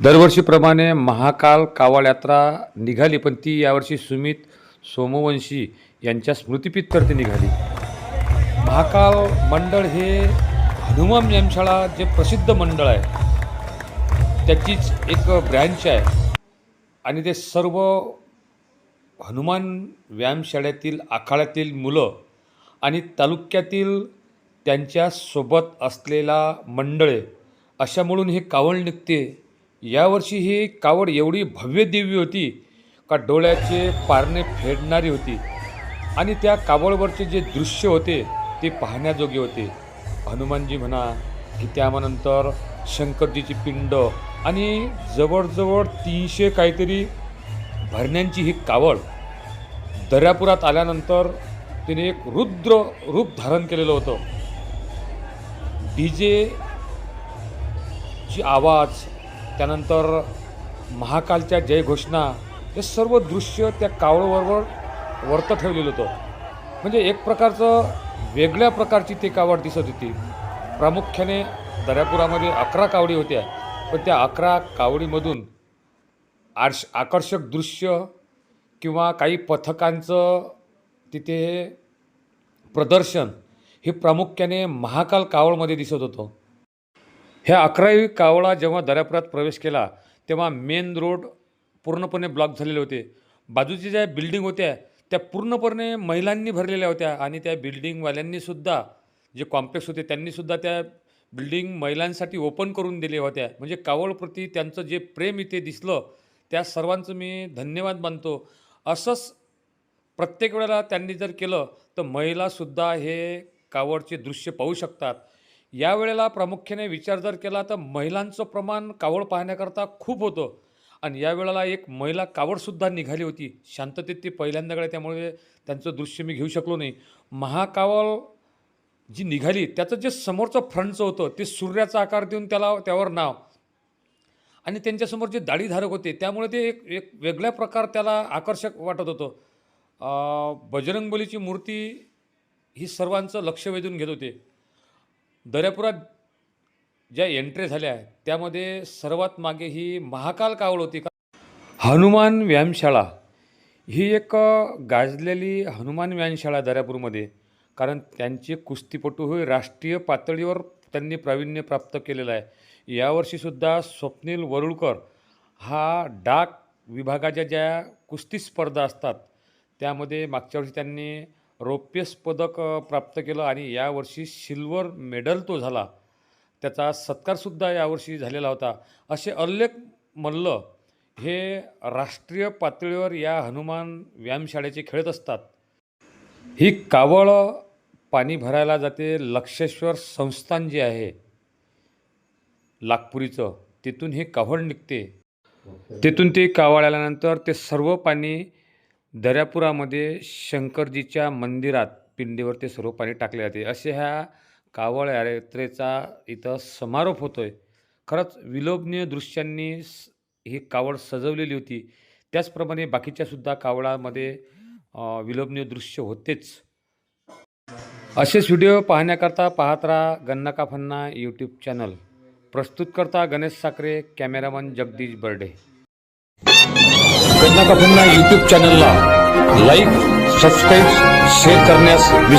दरवर्षीप्रमाणे महाकाल कावड यात्रा निघाली पण ती यावर्षी सुमित सोमवंशी यांच्या स्मृतिप्रीत्यर्थ निघाली. महाकाल मंडळ हे हनुमान व्यायामशाळा जे प्रसिद्ध मंडळ आहे त्याचीच एक ब्रँच आहे. आणि ते सर्व हनुमान व्यायामशाळेतील आखाड्यातील मुलं आणि तालुक्यातील त्यांच्यासोबत असलेला मंडळे अशा मिळून हे कावळ निघते यावर्षी ही कावड एवढी भव्य दिव्य होती का डोळ्याचे पारणे फेडणारी होती. आणि त्या कावडवरचे जे दृश्य होते ते पाहण्याजोगे होते. हनुमानजी म्हणा की त्यानंतर शंकरजीची पिंड आणि जवळजवळ तीनशे काहीतरी भरण्यांची ही कावड दर्यापुरात आल्यानंतर तिने एक रुद्र रूप धारण केलेलं होतं. डी ची आवाज त्यानंतर महाकालच्या जयघोषणा हे सर्व दृश्य त्या कावडबरोबर वर्त ठेवलेलं होतं. म्हणजे एक प्रकारचं वेगळ्या प्रकारची ती कावड दिसत होती. प्रामुख्याने दर्यापुरामध्ये अकरा कावडी होत्या. पण त्या अकरा कावडीमधून आर्श आकर्षक दृश्य किंवा काही पथकांचं तिथे प्रदर्शन हे प्रामुख्याने महाकाल कावळमध्ये दिसत होतं. ह्या अकरावी कावळा जेव्हा दर्यापुरात प्रवेश केला तेव्हा मेन रोड पूर्णपणे ब्लॉक झालेले होते. बाजूच्या ज्या बिल्डिंग होत्या त्या पूर्णपणे महिलांनी भरलेल्या होत्या आणि त्या बिल्डिंगवाल्यांनीसुद्धा जे कॉम्प्लेक्स होते त्यांनीसुद्धा त्या बिल्डिंग महिलांसाठी ओपन करून दिल्या होत्या. म्हणजे कावळप्रती त्यांचं जे प्रेम इथे दिसलं त्या सर्वांचं मी धन्यवाद मानतो. असंच प्रत्येक वेळेला त्यांनी जर केलं तर महिलासुद्धा हे कावडचे दृश्य पाहू शकतात. यावेळेला प्रामुख्याने विचार जर केला तर महिलांचं प्रमाण कावड पाहण्याकरता खूप होतं. आणि यावेळेला एक महिला कावडसुद्धा निघाली होती. शांततेत ती पहिल्यांदा गळे त्यामुळे त्यांचं दृश्य मी घेऊ शकलो नाही. महाकावळ जी निघाली त्याचं जे समोरचं फ्रंटचं होतं ते सूर्याचा आकार देऊन त्याला त्यावर नाव. आणि त्यांच्यासमोर जे दाढीधारक होते त्यामुळे ते एक एक वेगळ्या प्रकार त्याला आकर्षक वाटत होतं. बजरंगबलीची मूर्ती ही सर्वांचं लक्ष वेधून घेत होते. दर्यापुरात ज्या एंट्री झाल्या त्यामध्ये सर्वात मागे ही महाकाल कावळ होती का? हनुमान व्यायामशाळा ही एक गाजलेली हनुमान व्यायामशाळा दर्यापूरमध्ये. कारण त्यांचे कुस्तीपटू हे राष्ट्रीय पातळीवर त्यांनी प्रावीण्य प्राप्त केलेलं आहे. यावर्षीसुद्धा स्वप्नील वरुळकर हा डाक विभागाच्या ज्या कुस्ती स्पर्धा असतात त्यामध्ये मागच्या वर्षी त्यांनी रौप्यस पदक प्राप्त केलं आणि यावर्षी सिल्वर मेडल तो झाला. त्याचा सत्कारसुद्धा यावर्षी झालेला होता. असे अल्लेख मल्ल हे राष्ट्रीय पातळीवर या हनुमान व्यायामशाळेचे खेळत असतात. ही कावळ पाणी भरायला जाते लक्षेश्वर संस्थान जे आहे नागपुरीचं तिथून हे कावळ निघते. तिथून ते कावळ आल्यानंतर ते सर्व पाणी दर्यापुरामध्ये शंकरजीच्या मंदिरात पिंडीवर ते सर्व पाणी टाकले जाते. असे ह्या कावळ यात्रेचा इथं समारोप होतो आहे खरंच विलोभनीय दृश्यांनी स- ही कावड सजवलेली होती. त्याचप्रमाणे बाकीच्यासुद्धा कावळामध्ये विलोभनीय दृश्य होतेच. असेच व्हिडिओ पाहण्याकरता पाहत राहा गन्नाका फन्ना यूट्यूब चॅनल. प्रस्तुतकर्ता गणेश साखरे कॅमेरामन जगदीश बर्डे. गन्नाका फन्ना यूट्यूब चॅनलला लाईक सबस्क्राईब शेअर करण्यास विसरू